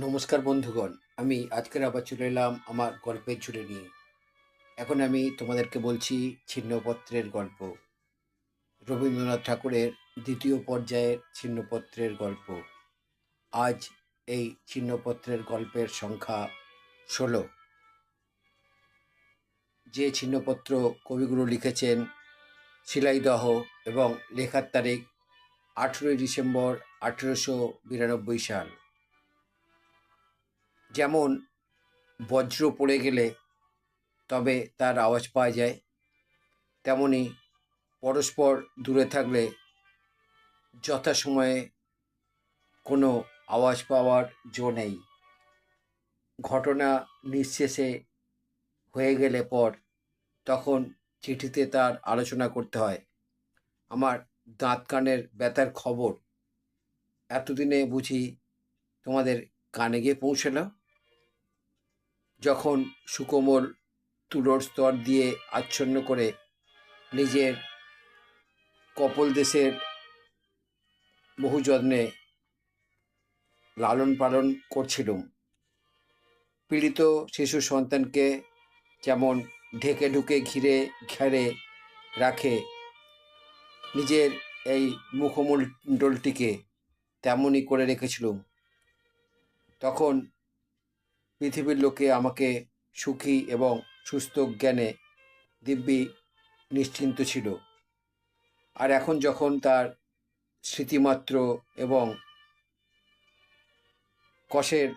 নমস্কার বন্ধুগণ, আমি আজকের আবার চলে এলাম আমার গল্পের ঝুড়ে নিয়ে। এখন আমি তোমাদেরকে বলছি ছিন্নপত্রের গল্প। রবীন্দ্রনাথ ঠাকুরের দ্বিতীয় পর্যায়ের ছিন্নপত্রের গল্প। আজ এই ছিন্নপত্রের গল্পের সংখ্যা ষোলো। যে ছিন্নপত্র কবিগুরু লিখেছেন শিলাইদহ এবং লেখার তারিখ আঠেরোই ডিসেম্বর আঠেরোশো বিরানব্বই সাল। যেমন বজ্র পড়ে গেলে তবে তার আওয়াজ পাওয়া যায়, তেমনি পরস্পর দূরে থাকলে যথাসময়ে কোনো আওয়াজ পাওয়ার জো নেই। ঘটনা নিঃশেষে হয়ে গেলে পর তখন চিঠিতে তার আলোচনা করতে হয়। আমার দাঁত কানের ব্যথার খবর এতদিনে বুঝি তোমাদের কানে গিয়ে পৌঁছলো? যখন সুকোমল তুলোর স্তর দিয়ে আচ্ছন্ন করে নিজের কপল দেশের বহু যত্নে লালন পালন করছিলুম পীড়িত শিশু সন্তানকে যেমন ঢেকে ঢুকে ঘিরে ঘেরে রাখে, নিজের এই মুখমণ্ডলটিকে তেমনই করে রেখেছিলুম তখন পৃথিবীর লোকে আমাকে সুখী এবং সুস্থ জ্ঞানে দিব্যি নিশ্চিন্ত ছিল। আর এখন যখন তার স্মৃতিমাত্র এবং কষের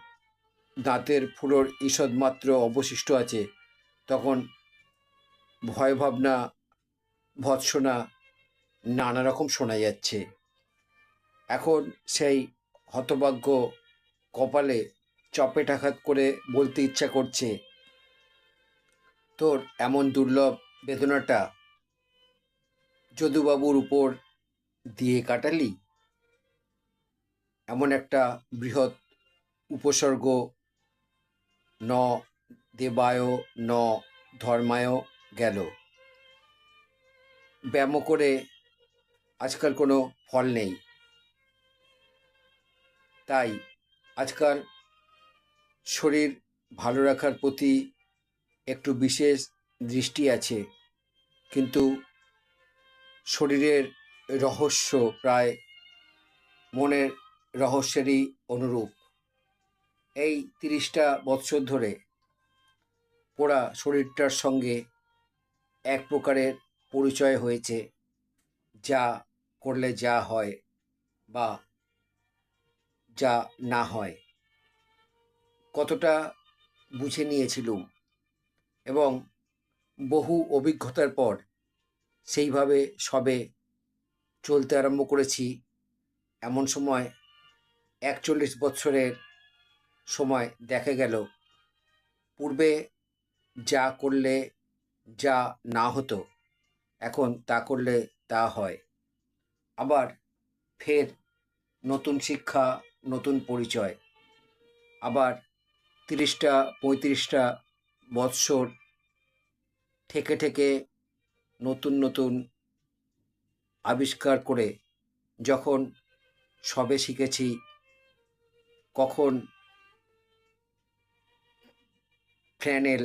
দাঁতের ফুলোর ঈষৎ মাত্র অবশিষ্ট আছে, তখন ভয় ভাবনা ভৎসনা নানা রকম শোনা যাচ্ছে। এখন সেই হতভাগ্য কপালে চপেটাঘাত করে বলতে ইচ্ছা করছে। তোর এমন দুর্লভ বেদনাটা যদুবাবুর উপর দিয়ে কাটালি? এমন একটা বৃহৎ উপসর্গ ন দেবায় ন ধর্মায় গেল। ব্যায়াম করে আজকাল কোনো ফল নেই। তাই আজকাল শরীর ভালো রাখার প্রতি একটু বিশেষ দৃষ্টি আছে, কিন্তু শরীরের রহস্য প্রায় মনের রহস্যেরই অনুরূপ। এই তিরিশটা বৎসর ধরে পোড়া শরীরটার সঙ্গে এক প্রকারের পরিচয় হয়েছে, যা করলে যা হয় বা যা না হয়। কতটা বুঝে নিয়েছিলুম এবং বহু অভিজ্ঞতার পর সেইভাবে সবে চলতে আরম্ভ করেছি। এমন সময় একচল্লিশ বৎসরের সময় দেখা গেল। পূর্বে যা করলে যা না হতো, এখন তা করলে তা হয়। আবার ফের নতুন শিক্ষা, নতুন পরিচয়, আবার তিরিশটা, পঁয়ত্রিশটা বৎসর ঠেকে ঠেকে নতুন নতুন আবিষ্কার করে যখন সবে শিখেছি, কখন ফ্যানেল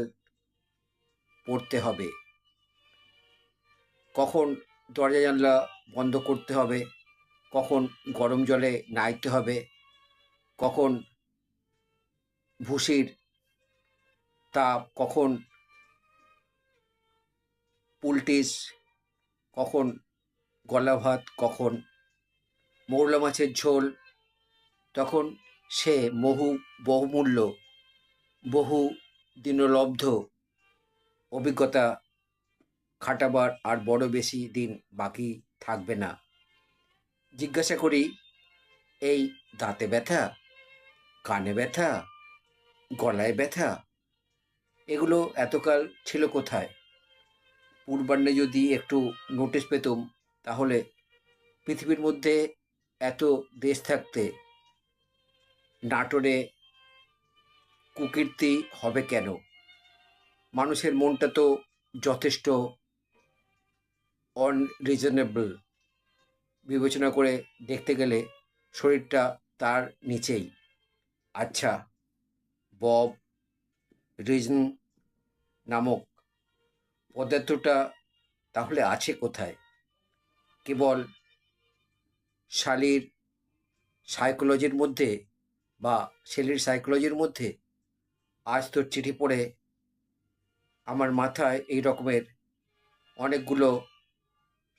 পড়তে হবে, কখন দরজা জানলা বন্ধ করতে হবে, কখন গরম জলে নাইতে হবে, কখন ভুসির তাপ কখন পুলটিস, কখন গলা ভাত কখন মৌলা মাছের ঝোল, তখন সে বহু বহুমূল্য, বহু দিনলব্ধ অভিজ্ঞতা খাটাবার আর বড় বেশি দিন বাকি থাকবে না। জিজ্ঞাসা করি, এই দাঁতে ব্যথা? কানে ব্যথা? গলায় ব্যথা? এগুলো এতকাল ছিল কোথায়? পূর্বাহ্নে যদি একটু নোটিশ পেতুম, তাহলে পৃথিবীর মধ্যে এত দেশ থাকতে নাটোরে কুকীর্তি হবে কেন? মানুষের মনটা তো যথেষ্ট অনরিজনেবল বিবেচনা করে দেখতে গেলে শরীরটা তার নিচেই। আচ্ছা বব রিজন নামক পদার্থটা তাহলে আছে কোথায়? কেবল শালির সাইকোলজির মধ্যে বা শেলির সাইকোলজির মধ্যে? আজ তোর চিঠি পড়ে আমার মাথায় এই রকমের অনেকগুলো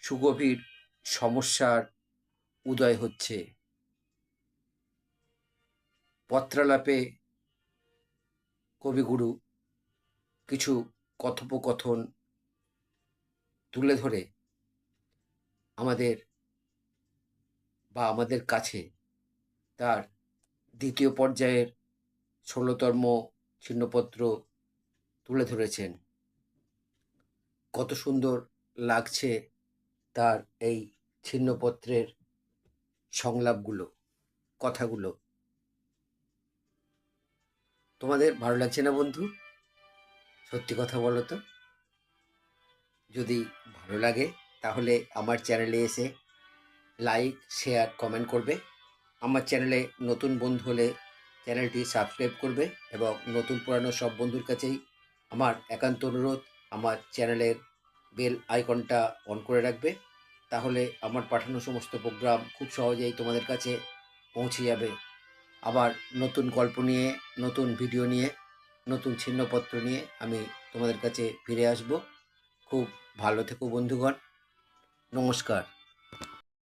সুগভীর সমস্যার উদয় হচ্ছে। পত্রালাপে কবিগুরু কিছু কথোপকথন তুলে ধরে আমাদের বা আমাদের কাছে তার দ্বিতীয় পর্যায়ের ষোলোতম ছিন্নপত্র তুলে ধরেছেন। কত সুন্দর লাগছে তার এই ছিন্নপত্রের সংলাপগুলো, কথাগুলো। তোমাদের ভালো লাগছে না বন্ধু? সত্যি কথা বলো তো। যদি ভালো লাগে, তাহলে আমার চ্যানেলে এসে লাইক শেয়ার কমেন্ট করবে। আমার চ্যানেলে নতুন বন্ধু হলে চ্যানেলটি সাবস্ক্রাইব করবে এবং নতুন পুরানো সব বন্ধুর কাছেই আমার একান্ত অনুরোধ, আমার চ্যানেলের বেল আইকনটা অন করে রাখবে। তাহলে আমার পাঠানো সমস্ত প্রোগ্রাম খুব সহজেই তোমাদের কাছে পৌঁছে যাবে। আবার নতুন গল্প নিয়ে, নতুন ভিডিও নিয়ে, নতুন ছিন্নপত্র নিয়ে আমি তোমাদের কাছে ফিরে আসব। খুব ভালো থেকো বন্ধুগণ। নমস্কার।